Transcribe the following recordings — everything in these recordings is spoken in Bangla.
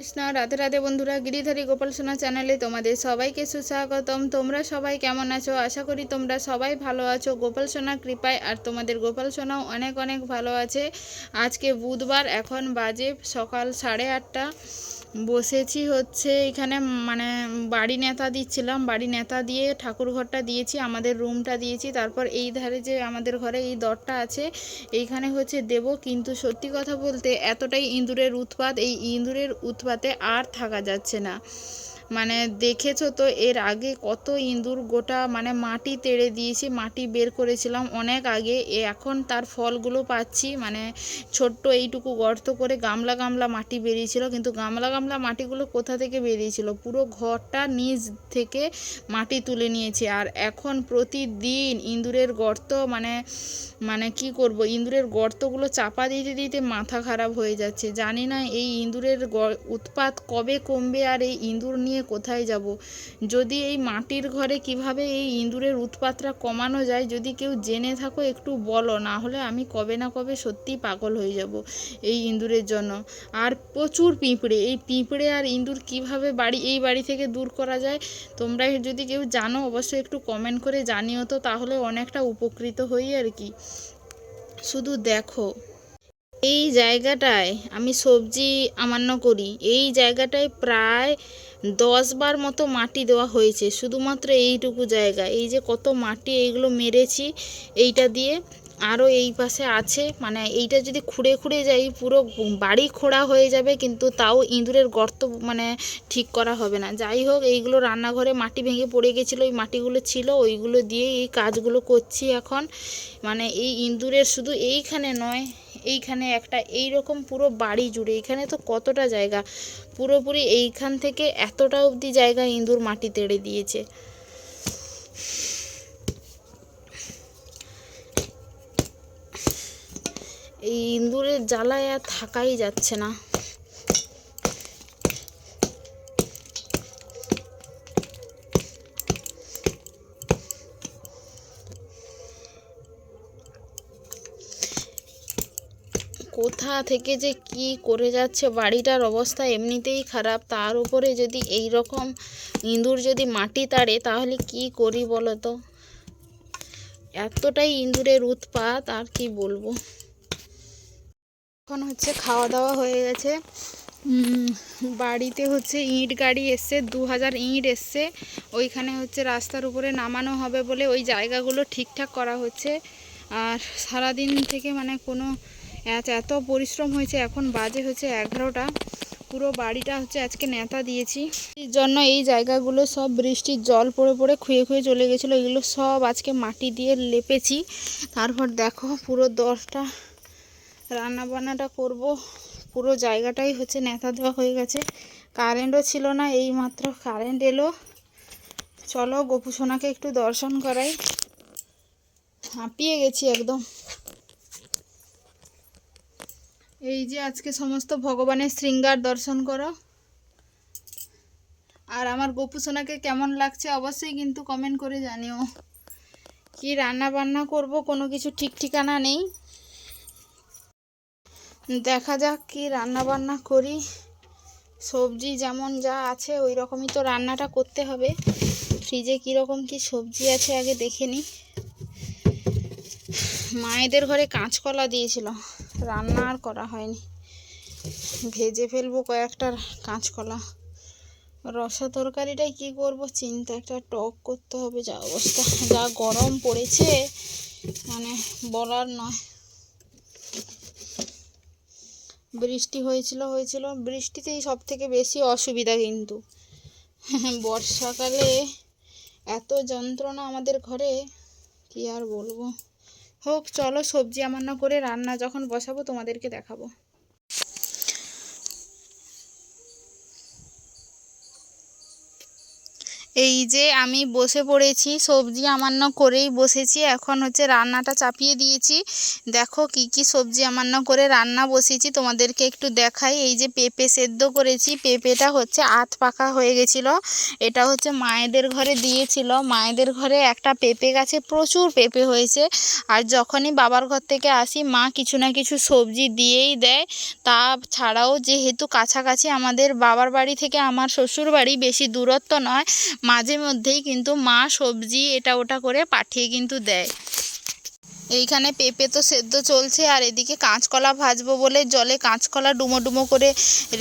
কৃষ্ণ, রাধে রাধে বন্ধুরা, গিরিধারী গোপাল সোনা চ্যানেলে তোমাদের সবাইকে সুস্বাগতম। তোমরা সবাই কেমন আছো? আশা করি তোমরা সবাই ভালো আছো। গোপাল সোনা কৃপায় আর তোমাদের গোপাল সোনাও অনেক অনেক ভালো আছে। আজকে বুধবার, এখন বাজে সকাল সাড়ে আটটা। বসেছি হচ্ছে এখানে মানে বাড়ি নেতা দিচ্ছিলাম। বাড়ি নেতা দিয়ে ঠাকুর ঘরটা দিয়েছি, আমাদের রুমটা দিয়েছি। তারপর এই ধারে যে আমাদের ঘরে এই দরটা আছে, এইখানে হচ্ছে দেব। কিন্তু সত্যি কথা বলতে এতটাই ইঁদুরের উৎপাত, এই ইঁদুরের উৎপাতে আর থাকা যাচ্ছে না। মানে দেখেছ তো, এর আগে কত ইঁদুর গোটা মানে মাটি তেড়ে দিয়েছি, মাটি বের করেছিলাম অনেক আগে এখন তার ফলগুলো পাচ্ছি মানে ছোট্ট এইটুকু গর্ত করে গামলা গামলা মাটি বেরিয়েছিল, কিন্তু গামলা গামলা মাটিগুলো কোথা থেকে বেরিয়েছিল? পুরো ঘরটা নিচ থেকে মাটি তুলে নিয়েছে, আর এখন প্রতিদিন ইঁদুরের গর্ত মানে মানে কি করব, ইঁদুরের গর্তগুলো চাপা দিতে দিতে মাথা খারাপ হয়ে যাচ্ছে। জানি না এই ইঁদুরের উৎপাত কবে কমবে, আর এই ইঁদুর নিয়ে কোথায় যাব? যদি এই মাটির ঘরে কীভাবে এই ইঁদুরের উৎপাতটা কমানো যায়, যদি কেউ জেনে থাকো একটু বলো, না হলে আমি কবে না কবে সত্যি পাগল হয়ে যাব এই ইঁদুরের জন্য। আর প্রচুর পিঁপড়ে, এই পিঁপড়ে আর ইঁদুর কীভাবে বাড়ি, এই বাড়ি থেকে দূর করা যায়? তোমরা যদি কেউ জানো, অবশ্যই একটু কমেন্ট করে জানিও তো, তাহলে অনেকটা উপকৃত হই আর কি। শুধু দেখো। এই জায়গাটায় আমি সবজি আমান্য করি। এই জায়গাটায় প্রায় দশ বার মতো মাটি দেওয়া হয়েছে, শুধুমাত্র এইটুকু জায়গা। এই যে কত মাটি এইগুলো মেরেছি, এইটা দিয়ে আরও এই পাশে আছে। মানে এইটা যদি খুঁড়ে খুঁড়ে যাই, পুরো বাড়ি খোঁড়া হয়ে যাবে, কিন্তু তাও ইঁদুরের গর্ত মানে ঠিক করা হবে না। যাই হোক, এইগুলো রান্নাঘরে মাটি ভেঙে পড়ে গেছিল ওই মাটিগুলো ছিল, ওইগুলো দিয়ে এই কাজগুলো করছি এখন। মানে এই ইঁদুরের শুধু এইখানে নয় এইখানে একটা এই রকম পুরো বাড়ি জুড়ে, এখানে তো কতটা জায়গা? পুরোপুরি এইখান থেকে এতটা অবধি জায়গা ইঁদুর মাটি তেড়ে দিয়েছে। এই ইঁদুরের জ্বালায় আর থাকাই যাচ্ছে না। কোথা থেকে যে কি করে যাচ্ছে, বাড়িটার অবস্থা এমনিতেই খারাপ। তার উপরে যদি এই রকম ইঁদুর যদি মাটি তাড়ে, তাহলে কি করি বলো তো? এতটাই ইঁদুরের উৎপাত, আর কি বলব? এখন হচ্ছে খাওয়া দাওয়া হয়ে গেছে। বাড়িতে হচ্ছে ইট গাড়ি এসছে দু হাজার ইট এসছে। ওইখানে হচ্ছে রাস্তার উপরে নামানো হবে বলে ওই জায়গাগুলো ঠিকঠাক করা হচ্ছে। আর সারাদিন থেকে মানে কোনো এত এত পরিশ্রম হয়েছে, এখন বাজে হচ্ছে এগারোটা। পুরো বাড়িটা হচ্ছে আজকে নেতা দিয়েছি। এই জন্য এই জায়গাগুলো সব বৃষ্টির জল পড়ে পড়ে খুঁয়ে খুঁয়ে চলে গেছিল, এগুলো সব আজকে মাটি দিয়ে লেপেছি। তারপর দেখো পুরো দশটা রান্না বান্নাটা করব। পুরো জায়গাটাই হচ্ছে নেতা দেওয়া হয়ে গেছে। কারেন্টও ছিল না এই মাত্র কারেন্ট এলো। চলো গোপু সোনাকে একটু দর্শন করাই। হাঁপিয়ে গেছি একদম। এই যে আজকে সমস্ত ভগবানের শৃঙ্গার দর্শন করো। আর আমার গোপু সোনাকে কেমন লাগছে অবশ্যই কিন্তু কমেন্ট করে জানিও। কি রান্না বান্না করব, কোনো কিছু ঠিক ঠিকানা নেই। দেখা যাক কি রান্না বান্না করি। সবজি যেমন যা আছে ওই রকমই তো রান্নাটা করতে হবে। ফ্রিজে কীরকম কি সবজি আছে আগে দেখে নিই মায়েদের ঘরে কাঁচকলা দিয়েছিল। রান্না আর করা হয়নি। ভেজে ফেলব কয়েকটা কাঁচকলা। রসা তরকারিটাই কি করব? চিন্তা, একটা টক করতে হবে যা অবস্থা। যা গরম পড়েছে মানে বলার নয়। বৃষ্টি হয়েছিল হয়েছিল। বৃষ্টিতেই সব থেকে বেশি অসুবিধা কিন্তু। বর্ষাকালে এত যন্ত্রণা আমাদের ঘরে, কি আর বলব? হোক চলো সবজি আমান্য করে রান্না যখন বসাবো তোমাদেরকে দেখাবো। এই যে আমি বসে পড়েছি, সবজি আমান্য করেই বসেছি। এখন হচ্ছে রান্নাটা চাপিয়ে দিয়েছি। দেখো কি কি সবজি আমান্য করে রান্না বসিয়েছি তোমাদেরকে একটু দেখাই। এই যে পেঁপে সেদ্ধ করেছি, পেঁপেটা হচ্ছে আত পাকা হয়ে গেছিল। এটা হচ্ছে মায়েদের ঘরে দিয়েছিল। মায়েদের ঘরে একটা পেঁপে গাছে প্রচুর পেঁপে হয়েছে। আর যখনই বাবার ঘর থেকে আসি, মা কিছু না কিছু সবজি দিয়েই দেয়। তা ছাড়াও যেহেতু কাছাকাছি আমাদের বাবার বাড়ি থেকে আমার শ্বশুর বাড়ি বেশি দূরত্ব নয় মাঝে মধ্যেই কিন্তু মা সবজি এটা ওটা করে পাঠিয়ে কিন্তু দেয়। এইখানে পেঁপে তো সেদ্ধ চলছে আর এদিকে কাঁচকলা ভাজবো বলে জলে কাঁচকলা ডুমো ডুমো করে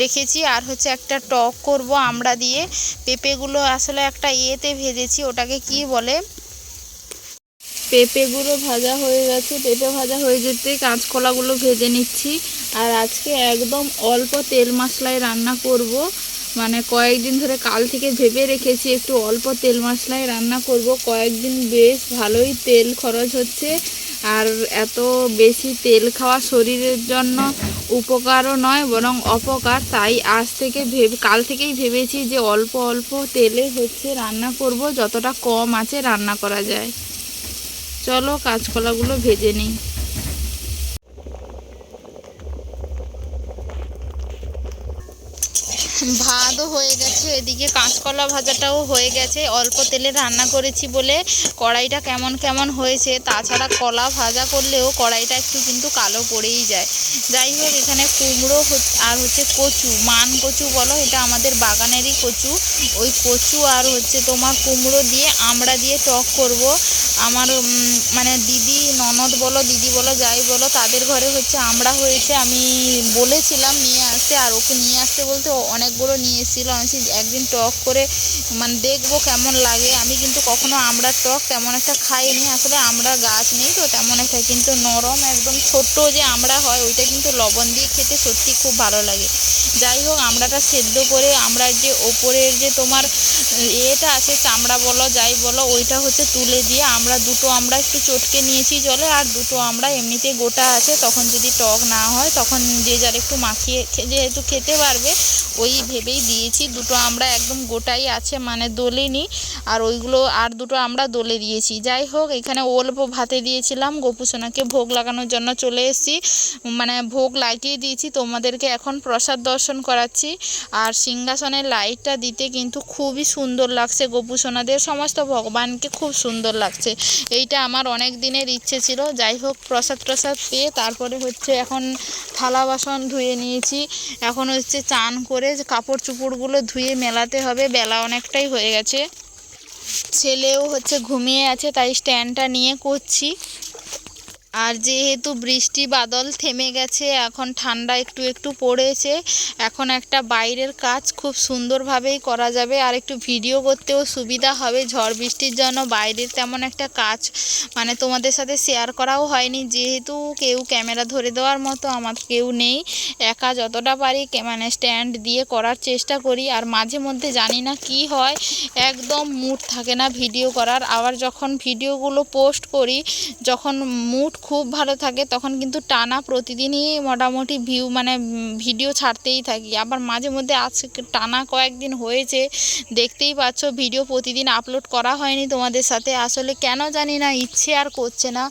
রেখেছি আর হচ্ছে একটা টক করব আমরা দিয়ে। পেঁপেগুলো আসলে একটা ইয়েতে ভেজেছি, ওটাকে কি বলে? পেঁপেগুলো ভাজা হয়ে গেছে, পেঁপে ভাজা হয়ে যেতে কাঁচকলাগুলো ভেজে নিচ্ছি। আর আজকে একদম অল্প তেল মশলায় রান্না করব। মানে কয়েকদিন ধরে কাল থেকে ভেবে রেখেছি একটু অল্প তেল মশলায় রান্না করব। কয়েকদিন বেশ ভালোই তেল খরচ হচ্ছে আর এত বেশি তেল খাওয়া শরীরের জন্য উপকারও নয়, বরং অপকার। তাই আজ থেকে ভেবে, কাল থেকেই ভেবেছি যে অল্প অল্প তেলে হচ্ছে রান্না করব, যতটা কম আছে রান্না করা যায়। চলো কাঁচকলাগুলো ভেজে নিই। ভাতও হয়ে গেছে, এদিকে কাঁচকলা ভাজাটাও হয়ে গেছে। অল্প তেলে রান্না করেছি বলে কড়াইটা কেমন কেমন হয়েছে, তাছাড়া কলা ভাজা করলেও কড়াইটা একটু কিন্তু কালো পড়েই যায়। যাই হোক, এখানে কুমড়ো আর হচ্ছে কচু, মান কচু বলো, এটা আমাদের বাগানেরই কচু। ওই কচু আর হচ্ছে তোমার কুমড়ো দিয়ে আমড়া দিয়ে টক করব। আমার মানে দিদি, ননদ বলো, দিদি বলো, যাই বলো, তাদের ঘরে হচ্ছে আমরা হয়েছে, আমি বলেছিলাম নিয়ে আসতে, আর ওকে নিয়ে আসতে বলতে ও অনেকগুলো নিয়ে এসেছিল আমি একদিন টক করে মানে দেখব কেমন লাগে। আমি কিন্তু কখনো আমড়ার টক তেমন একটা খাইনি, আসলে আমড়া গাছ নেই তো তেমন একটা, কিন্তু নরম একদম ছোট্ট যে আমড়া হয়, ওইটা কিন্তু লবণ দিয়ে খেতে সত্যি খুব ভালো লাগে। যাই হোক আমড়াটা সেদ্ধ করে আমড়ার যে ওপরের যে তোমার এটা আছে, চামড়া বলো, যাই বলো, ওইটা হচ্ছে তুলে দিয়ে আমরা দুটো আমরা একটু চটকে নিয়েছি জলে, আর দুটো আমরা এমনিতে গোটা আছে, তখন যদি টক না হয়, তখন যে যার একটু মাখিয়ে যেহেতু খেতে পারবে, ওই ভেবেই দিয়েছি, দুটো আমরা একদম গোটাই আছে মানে দোলেনি আর ওইগুলো, আর দুটো আমরা দোলে দিয়েছি। যাই হোক, এখানে অল্প ভাতে দিয়েছিলাম গোপুসোনাকে ভোগ লাগানোর জন্য চলে এসেছি। মানে ভোগ লাগিয়ে দিয়েছি, তোমাদেরকে এখন প্রসাদ দর্শন করাচ্ছি। আর সিংহাসনের লাইটটা দিতে কিন্তু খুবই সুন্দর লাগছে গোপুসোনাদের সমস্ত ভগবানকে খুব সুন্দর লাগছে। এইটা আমার অনেক দিনের ইচ্ছে ছিল। যাই হোক, প্রসাদ প্রসাদ পেয়ে তারপরে হচ্ছে এখন থালা বাসন ধুয়ে নিয়েছি। এখন হচ্ছে চান করে কাপড় চুপড়গুলো ধুয়ে মেলাতে হবে, বেলা অনেকটাই হয়ে গেছে। ছেলেও হচ্ছে ঘুমিয়ে আছে, তাই স্ট্যান্ডটা নিয়ে করছি। আর যেহেতু বৃষ্টি বাদল থেমে গেছে, এখন ঠান্ডা একটু একটু পড়েছে, এখন একটা বাইরের কাজ খুব সুন্দরভাবেই করা যাবে। আর একটু ভিডিও করতেও সুবিধা হবে, ঝড় বৃষ্টির জন্য বাইরের তেমন একটা কাজ মানে তোমাদের সাথে শেয়ার করাও হয়নি। যেহেতু কেউ ক্যামেরা ধরে দেওয়ার মতো আমার কেউ নেই, একা যতটা পারি মানে স্ট্যান্ড দিয়ে করার চেষ্টা করি। আর মাঝে মধ্যে জানি না কি হয়, একদম মুড থাকে না ভিডিও করার। আবার যখন ভিডিওগুলো পোস্ট করি, যখন মুড খুব ভালো থাকে, তখন কিন্তু টানা প্রতিদিনই মোটামুটি ভিউ মানে ভিডিও ছাড়তেই থাকি। আবার মাঝে মধ্যে আজকে টানা কয়েকদিন হয়েছে, দেখতেই পাচ্ছ ভিডিও প্রতিদিন আপলোড করা হয়নি তোমাদের সাথে। আসলে কেন জানি না, ইচ্ছে আর করছে না।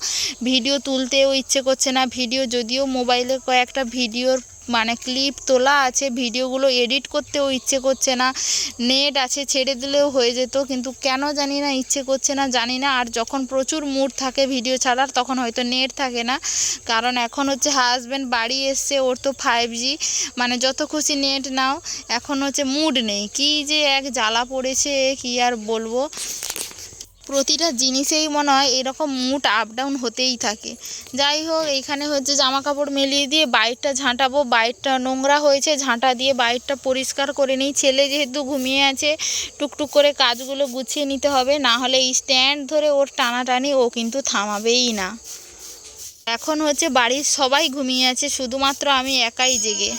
ভিডিও তুলতেও ইচ্ছে করছে না। ভিডিও যদিও মোবাইলে কয়েকটা ভিডিওর মানে ক্লিপ তোলা আছে, ভিডিওগুলো এডিট করতেও ইচ্ছে করছে না। নেট আছে, ছেড়ে দিলেও হয়ে যেত, কিন্তু কেন জানি না, ইচ্ছে করছে না, জানি না। আর যখন প্রচুর মুড থাকে ভিডিও ছাড়ার, তখন হয়তো নেট থাকে না। কারণ এখন হচ্ছে হাজব্যান্ড বাড়ি এসছে, ওর তো ফাইভ জি মানে যত খুশি নেট নাও, এখন হচ্ছে মুড নেই। কি যে এক জ্বালা পড়েছে, কি আর বলব? প্রতিটা জিনিসেই মনে হয় এরকম মুড আপ ডাউন হতেই থাকে। যাই হোক এইখানে হচ্ছে জামা কাপড় মেলিয়ে দিয়ে বাইরটা ঝাঁটাবো। বাইরটা নোংরা হয়েছে, ঝাঁটা দিয়ে বাইরটা পরিষ্কার করে নিই। ছেলে যেহেতু ঘুমিয়ে আছে, টুকটুক করে কাজগুলো গুছিয়ে নিতে হবে, না হলে স্ট্যান্ড ধরে ওর টানাটানি ও কিন্তু থামাবেই না। এখন হচ্ছে বাড়ির সবাই ঘুমিয়ে আছে, শুধুমাত্র আমি একাই জেগে।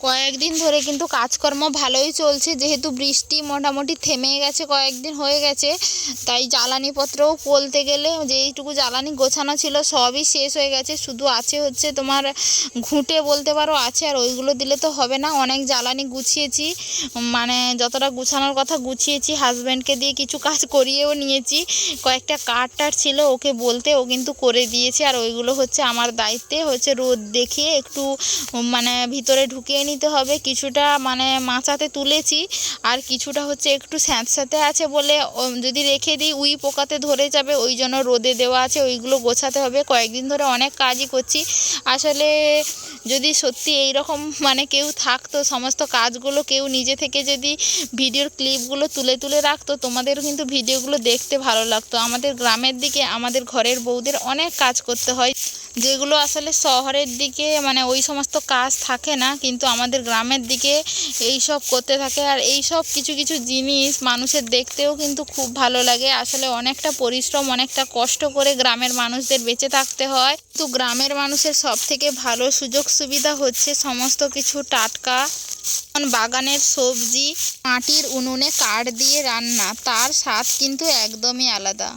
কয়েকদিন ধরে কিন্তু কাজকর্ম ভালোই চলছে, যেহেতু বৃষ্টি মোটামুটি থেমে গেছে, কয়েকদিন হয়ে গেছে। তাই জ্বালানিপত্রও বলতে গেলে যেইটুকু জ্বালানি গোছানো ছিল সবই শেষ হয়ে গেছে। শুধু আছে হচ্ছে তোমার ঘুঁটে বলতে পারো আছে, আর ওইগুলো দিলে তো হবে না। অনেক জ্বালানি গুছিয়েছি মানে যতটা গুছানোর কথা গুছিয়েছি হাজব্যান্ডকে দিয়ে কিছু কাজ করিয়েও নিয়েছি। কয়েকটা কাঠ টাট ছিল, ওকে বলতে ও কিন্তু করে দিয়েছে। আর ওইগুলো হচ্ছে আমার দায়িত্বে, হচ্ছে রোদ দেখিয়ে একটু মানে ভিতরে ঢুকিয়ে নিতে হবে। কিছুটা মানে মাচাতে তুলেছি। আর কিছুটা হচ্ছে একটু স্যাঁতস্যাঁতে আছে বলে যদি রেখে দিই, উই পোকাতে ধরে যাবে, ওই জন্য রোদে দেওয়া আছে, ওইগুলো গোছাতে হবে। কয়েকদিন ধরে অনেক কাজই করছি। আসলে যদি সত্যি এই রকম মানে কেউ থাকতো, সমস্ত কাজগুলো কেউ নিজে থেকে যদি ভিডিওর ক্লিপগুলো তুলে তুলে রাখতো তোমাদের কিন্তু ভিডিওগুলো দেখতে ভালো লাগতো। আমাদের গ্রামের দিকে, আমাদের ঘরের বউদের অনেক কাজ করতে হয়। যেগুলো আসলে শহরের দিকে মানে ওই সমস্ত কাজ থাকে না, কিন্তু আমাদের গ্রামের দিকে এই সব করতে থাকে আর এই সব কিছু কিছু জিনিস মানুষের দেখতেও কিন্তু খুব ভালো লাগে। আসলে অনেকটা পরিশ্রম, অনেকটা কষ্ট করে গ্রামের মানুষদের বেঁচে থাকতে হয়। কিন্তু গ্রামের মানুষের সব থেকে ভালো সুযোগ সুবিধা হচ্ছে সমস্ত কিছু টাটকা বাগানের সবজি, মাটির উনুনে কাঠ দিয়ে রান্না। তার স্বাদ কিন্তু একদমই আলাদা।